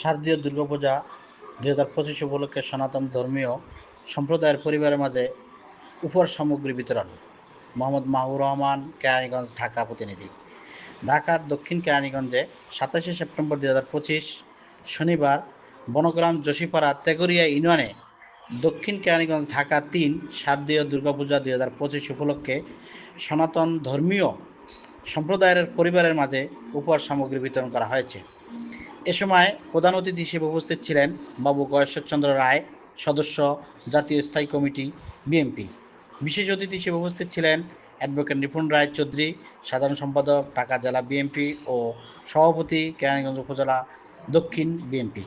শারদীয় দুর্গাপূজা দুই হাজার পঁচিশ উপলক্ষে সনাতন ধর্মীয় সম্প্রদায়ের পরিবারের মাঝে উপহার সামগ্রী বিতরণ। মোহাম্মদ মাহবুর রহমান, কেরানীগঞ্জ ঢাকা প্রতিনিধি। ঢাকার দক্ষিণ কেরানীগঞ্জে সাতাশে সেপ্টেম্বর দুই হাজার পঁচিশ শনিবার বনগ্রাম যোশীপাড়া তেগরিয়া ইউনিয়নে দক্ষিণ কেরানীগঞ্জ ঢাকা তিন শারদীয় দুর্গাপূজা দুই হাজার পঁচিশ উপলক্ষে সনাতন ধর্মীয় সম্প্রদায়ের পরিবারের মাঝে উপহার সামগ্রী বিতরণ করা হয়েছে। এ সময় প্রধান অতিথি হিসেবে উপস্থিত ছিলেন বাবু গয়েশ্বরচন্দ্র রায়, সদস্য জাতীয় স্থায়ী কমিটি বিএনপি বিশেষ অতিথি হিসেবে উপস্থিত ছিলেন অ্যাডভোকেট নিপুণ রায় চৌধুরী, সাধারণ সম্পাদক ঢাকা জেলা বিএনপি ও সভাপতি কেরানীগঞ্জ উপজেলা দক্ষিণ বিএনপি